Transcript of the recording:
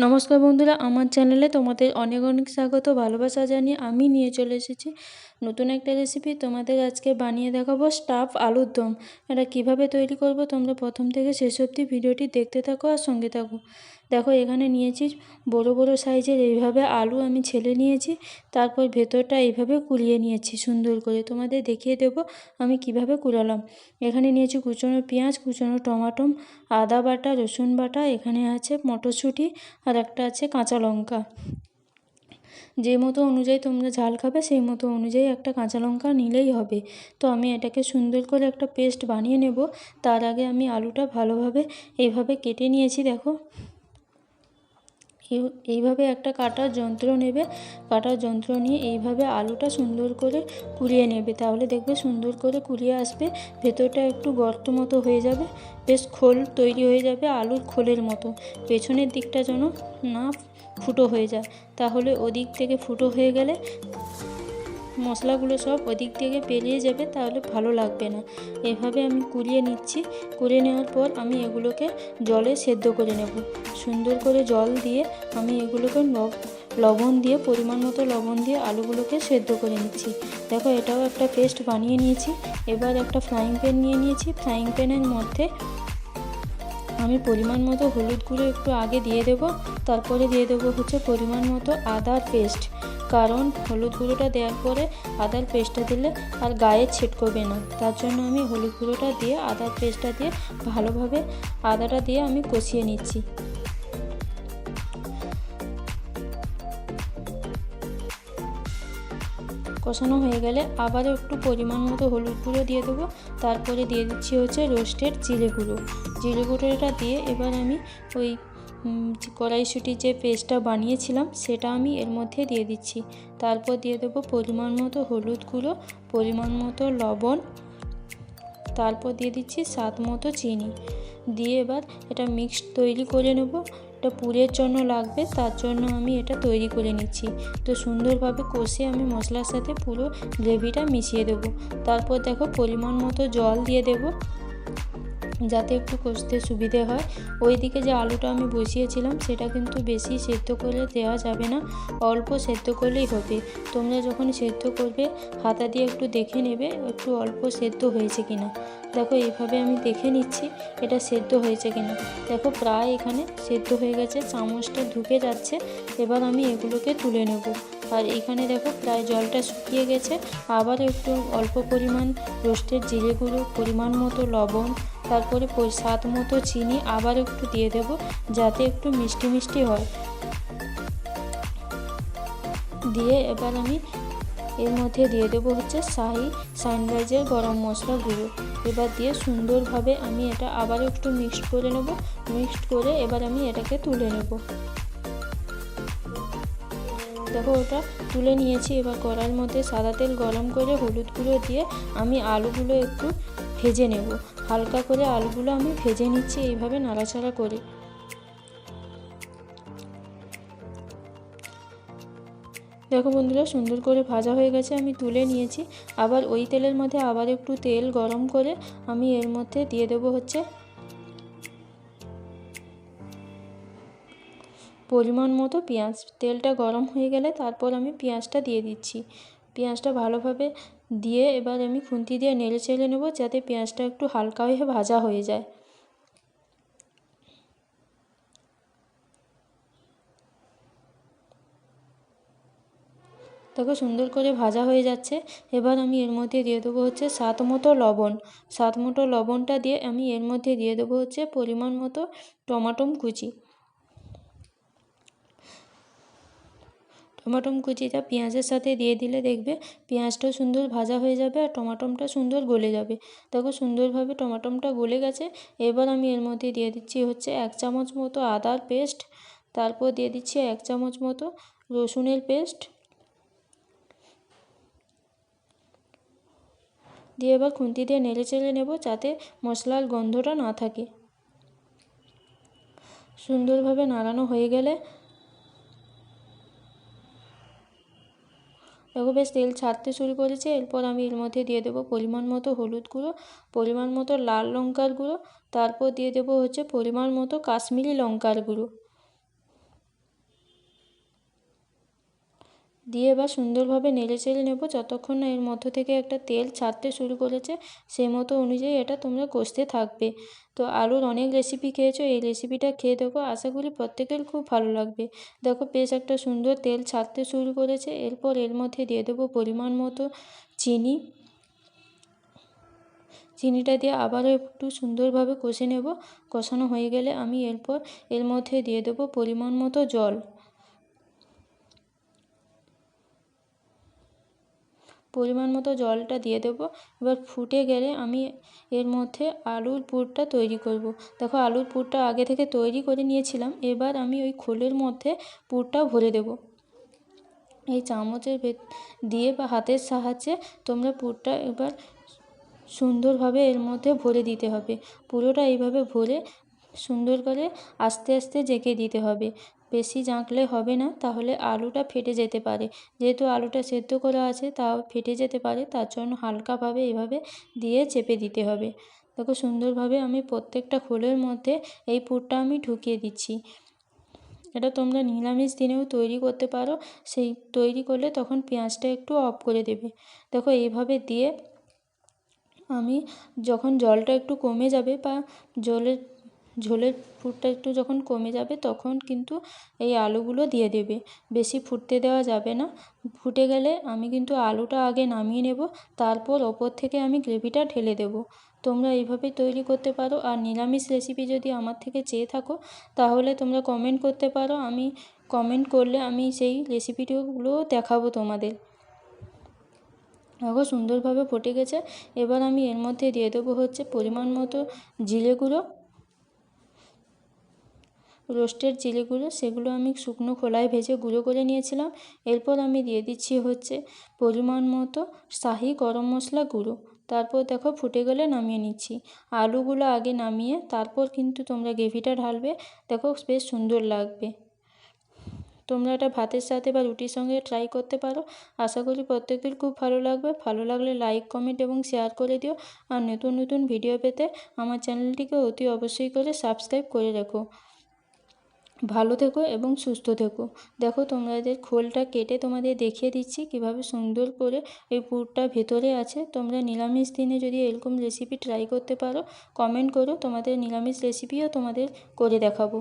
নমস্কার বন্ধুরা আমার চ্যানেলে তোমাদের অনেক অনেক স্বাগত ভালোবাসা জানিয়ে আমি নিয়ে চলে এসেছি নতুন একটা রেসিপি তোমাদের আজকে বানিয়ে দেখাবো স্টাফ আলুর দম। এটা কীভাবে তৈরি করব তোমরা প্রথম থেকে শেষ অবধি ভিডিওটি দেখতে থাকো আর সঙ্গে থাকো। দেখো, এখানে নিয়েছি বড় বড় সাইজের এইভাবে আলু আমি ছেলে নিয়েছি, তারপর ভেতরটা এইভাবে কুলিয়ে নিয়েছি সুন্দর করে। তোমাদের দেখিয়ে দেব আমি কীভাবে কুলালাম। এখানে নিয়েছি কুচনো পেঁয়াজ, কুচনো টমাটো, আদা বাটা, রসুন বাটা, এখানে আছে মটরশুঁটি, আর একটা আছে কাঁচা লঙ্কা। যে মতো অনুযায়ী তোমরা ঝাল খাবে, সেই মতো অনুযায়ী একটা কাঁচা লঙ্কা নিলেই হবে। তো আমি এটাকে সুন্দর করে একটা পেস্ট বানিয়ে নেব। তার আগে আমি আলুটা ভালোভাবে এইভাবে কেটে নিয়েছি, দেখো। এইভাবে একটা কাটার যন্ত্র নেবে। কাটার যন্ত্র নিয়ে এইভাবে আলুটা সুন্দর করে কুড়িয়ে নেবে। তাহলে দেখবে সুন্দর করে কুড়িয়ে আসবে। ভেতরটা একটু গর্ত মতো হয়ে যাবে। বেশ খোল তৈরি হয়ে যাবে আলুর খোলের মতো। পেছনের দিকটা যেন না ফুটো হয়ে যায়। তাহলে ওদিক থেকে ফুটো হয়ে গেলে মশলাগুলো সব ওদিক থেকে পেরিয়ে যাবে, তাহলে ভালো লাগবে না। এভাবে আমি কুড়িয়ে নিচ্ছি। কুড়িয়ে নেওয়ার পর আমি এগুলোকে জলে সেদ্ধ করে নেব। সুন্দর করে জল দিয়ে আমি এগুলোকে লবণ দিয়ে, পরিমাণ মতো লবণ দিয়ে আলুগুলোকে সেদ্ধ করে নিচ্ছি। দেখো এটাও একটা পেস্ট বানিয়ে নিয়েছি। এবার একটা ফ্রাইং প্যান নিয়ে নিয়েছি। ফ্রাইং প্যানের মধ্যে আমি পরিমাণ মতো হলুদ গুঁড়ো একটু আগে দিয়ে দেব। তারপরে দিয়ে দেবো হচ্ছে পরিমাণ মতো আদার পেস্ট। কারণ হলুদ গুঁড়োটা দেওয়ার পরে আদার পেস্টটা দিলে আর গায়ে ছিটকবে না। তার জন্য আমি হলুদ গুঁড়োটা দিয়ে, আদার পেস্টটা দিয়ে ভালোভাবে আদাটা দিয়ে আমি কষিয়ে নিচ্ছি। কষানো হয়ে গেলে আবারও একটু পরিমাণ মতো হলুদ গুঁড়ো দিয়ে দেবো। তারপরে দিয়ে দিচ্ছি হচ্ছে রোস্টেড জিরে গুঁড়ো। জিরে গুঁড়োটা দিয়ে এবার আমি ওই কড়াইশুটির যে পেস্টটা বানিয়েছিলাম সেটা আমি এর মধ্যে দিয়ে দিচ্ছি। তারপর দিয়ে দেবো পরিমাণ মতো হলুদ গুঁড়ো, পরিমাণ মতো লবণ। তারপর দিয়ে দিচ্ছি স্বাদ মতো চিনি। দিয়ে এবার এটা মিক্সড তৈরি করে নেব। এটা পুরের জন্য লাগবে, তার জন্য আমি এটা তৈরি করে নিচ্ছি। তো সুন্দরভাবে কষে আমি মশলার সাথে পুরো গ্রেভিটা মিশিয়ে দেবো। তারপর দেখো পরিমাণ মতো জল দিয়ে দেবো। যাতে একটু কষতে সুবিধে হয়। ওই দিকে যে আলুটা আমি বসিয়েছিলাম, সেটা কিন্তু বেশি সেদ্ধ করে দেওয়া যাবে না, অল্প সেদ্ধ করলেই হবে। তোমরা যখন সেদ্ধ করবে, হাতা দিয়ে একটু দেখে নেবে, একটু অল্প সেদ্ধ হয়েছে কিনা। দেখো, এইভাবে আমি দেখে নিচ্ছি, এটা সেদ্ধ হয়েছে কিনা। দেখো, প্রায় এখানে সেদ্ধ হয়ে গেছে, চামচটা ঢুকে যাচ্ছে। এবার আমি এগুলোকে তুলে নেব। আর এখানে দেখো প্রায় জলটা শুকিয়ে গেছে। আবার একটু অল্প পরিমাণ রোস্টের জিরে গুঁড়ো, পরিমাণ মতো লবণ, তারপরে স্বাদ মতো চিনি আবার একটু দিয়ে দেব যাতে একটু মিষ্টি মিষ্টি হয়। দিয়ে এবার আমি এর মধ্যে দিয়ে দেবো হচ্ছে শাহি সানরাইজের গরম মশলা গুঁড়ো। এবার দিয়ে সুন্দরভাবে আমি এটা আবার একটু মিক্সড করে নেব। মিক্সড করে এবার আমি এটাকে তুলে নেব। দেখো ওটা তুলে নিয়েছি। এবার কড়াইয়ের মধ্যে সাদা তেল গরম করে হলুদ গুঁড়ো দিয়ে আমি আলুগুলো একটু ভেজে নেব। হালকা করে আলুগুলো আমি ভেজে নিচ্ছি এইভাবে নাড়াচাড়া করে। দেখো বন্ধুরা, সুন্দর করে ভাজা হয়ে গেছে, আমি তুলে নিয়েছি। আবার ওই তেলের মধ্যে আবার একটু তেল গরম করে আমি এর মধ্যে দিয়ে দেবো হচ্ছে পরিমাণ মতো পেঁয়াজ। তেলটা গরম হয়ে গেলে তারপর আমি পেঁয়াজটা দিয়ে দিচ্ছি। পেঁয়াজটা ভালোভাবে দিয়ে এবার আমি খুন্তি দিয়ে নেড়ে চেড়ে নেব যাতে পেঁয়াজটা একটু হালকা হয়ে ভাজা হয়ে যায়। দেখো সুন্দর করে ভাজা হয়ে যাচ্ছে। এবার আমি এর মধ্যে দিয়ে দেবো হচ্ছে সাত মতো লবণ। সাত মতো লবণটা দিয়ে আমি এর মধ্যে দিয়ে দেবো হচ্ছে পরিমাণ মতো টমাটোম কুচি। টমাটম কুচিটা পেঁয়াজের সাথে দিয়ে দিলে দেখবে পেঁয়াজটাও সুন্দর ভাজা হয়ে যাবে আর টমাটমটা সুন্দর গলে যাবে। দেখো সুন্দরভাবে টমাটমটা গলে গেছে। এবার আমি এর মধ্যে দিয়ে দিচ্ছি হচ্ছে এক চামচ মতো আদার পেস্ট, তারপর দিয়ে দিচ্ছি এক চামচ মতো রসুনের পেস্ট। দিয়ে এবার খুন্তি দিয়ে নেড়ে চেড়ে নেব যাতে মশলার গন্ধটা না থাকে। সুন্দরভাবে নাড়ানো হয়ে গেলে দেখো বেশ তেল ছাড়তে শুরু করেছে। এরপর আমি এর মধ্যে দিয়ে দেবো পরিমাণ মতো হলুদ গুঁড়ো, পরিমাণ মতো লাল লঙ্কার গুঁড়ো, তারপর দিয়ে দেবো হচ্ছে পরিমাণ মতো কাশ্মীরি লঙ্কার গুঁড়ো। দিয়ে এবার সুন্দরভাবে নেড়ে চেড়ে নেব। যতক্ষণ না এর মধ্য থেকে একটা তেল ছাড়তে শুরু করেছে সেই মতো অনুযায়ী এটা তোমরা কষতে থাকবে। তো আলুর অনেক রেসিপি খেয়েছো, এই রেসিপিটা খেয়ে দেখো। আশা করি প্রত্যেকের খুব ভালো লাগবে। দেখো, বেশ একটা সুন্দর তেল ছাড়তে শুরু করেছে। এরপর এর মধ্যে দিয়ে দেবো পরিমাণ মতো চিনি। চিনিটা দিয়ে আবারও একটু সুন্দরভাবে কষে নেব। কষানো হয়ে গেলে আমি এরপর এর মধ্যে দিয়ে দেবো পরিমাণ মতো জল। পরিমাণ মতো জলটা দিয়ে দেবো। এবার ফুটে গেলে আমি এর মধ্যে আলুর পুরটা তৈরি করব। দেখো, আলুর পুরটা আগে থেকে তৈরি করে নিয়েছিলাম। এবার আমি ওই খোলের মধ্যে পুরটা ভরে দেব। এই চামচের দিয়ে বা হাতের সাহায্যে তোমরা পুরটা এবার সুন্দরভাবে এর মধ্যে ভরে দিতে হবে। পুরোটা এইভাবে ভরে সুন্দর করে আস্তে আস্তে জেঁকে দিতে হবে। বেশি জাঁকলে হবে না, তাহলে আলুটা ফেটে যেতে পারে। যেহেতু আলুটা সেদ্ধ করা আছে, তাও ফেটে যেতে পারে, তার জন্য হালকাভাবে এভাবে দিয়ে চেপে দিতে হবে। দেখো সুন্দরভাবে আমি প্রত্যেকটা খোলের মধ্যে এই পুরটা আমি ঢুকিয়ে দিচ্ছি। এটা তোমরা নিরামিষ দিনেও তৈরি করতে পারো, সেই তৈরি করলে তখন পেঁয়াজটা একটু অফ করে দেবে। দেখো এইভাবে দিয়ে আমি যখন জলটা একটু কমে যাবে বা জলের ঝোলের ফুটটা একটু যখন কমে যাবে তখন কিন্তু এই আলুগুলো দিয়ে দেবে। বেশি ফুটতে দেওয়া যাবে না। ফুটে গেলে আমি কিন্তু আলুটা আগে নামিয়ে নেব, তারপর ওপর থেকে আমি গ্রেভিটা ঢেলে দেব। তোমরা এইভাবে তৈরি করতে পারো। আর নিরামিষ রেসিপি যদি আমার থেকে চেয়ে থাকো, তাহলে তোমরা কমেন্ট করতে পারো। আমি কমেন্ট করলে আমি সেই রেসিপিগুলো দেখাবো তোমাদের। দেখো, সুন্দরভাবে ফুটে গেছে। এবার আমি এর মধ্যে দিয়ে দেবো হচ্ছে পরিমাণ মতো জিরে গুঁড়ো। রোস্টেড গুঁড়ো সেগুলো আমি শুকনো খোলায় ভেজে গুঁড়ো করে নিয়েছিলাম। এরপর আমি দিয়ে দিচ্ছি হচ্ছে পরিমাণ মতো শাহি গরম মশলা গুঁড়ো। তারপর দেখো ফুটে গেলে নামিয়ে নিচ্ছি। আলুগুলো আগে নামিয়ে তারপর কিন্তু তোমরা গ্রেভিটা ঢালবে। দেখো বেশ সুন্দর লাগবে। তোমরা এটা ভাতের সাথে বা রুটির সঙ্গে ট্রাই করতে পারো। আশা করি প্রত্যেকের খুব ভালো লাগবে। ভালো লাগলে লাইক কমেন্ট এবং শেয়ার করে দিও। আর নতুন নতুন ভিডিও পেতে আমার চ্যানেলটিকে অতি অবশ্যই করে সাবস্ক্রাইব করে রেখো। ভালো থেকো এবং সুস্থ থেকো। দেখো তোমাদের খোলটা কেটে তোমাদের দেখিয়ে দিচ্ছি, কীভাবে সুন্দর করে এই পুরটা ভেতরে আছে। তোমরা নিরামিষ দিনে যদি এরকম রেসিপি ট্রাই করতে পারো কমেন্ট করো। তোমাদের নিরামিষ রেসিপিও তোমাদের করে দেখাবো।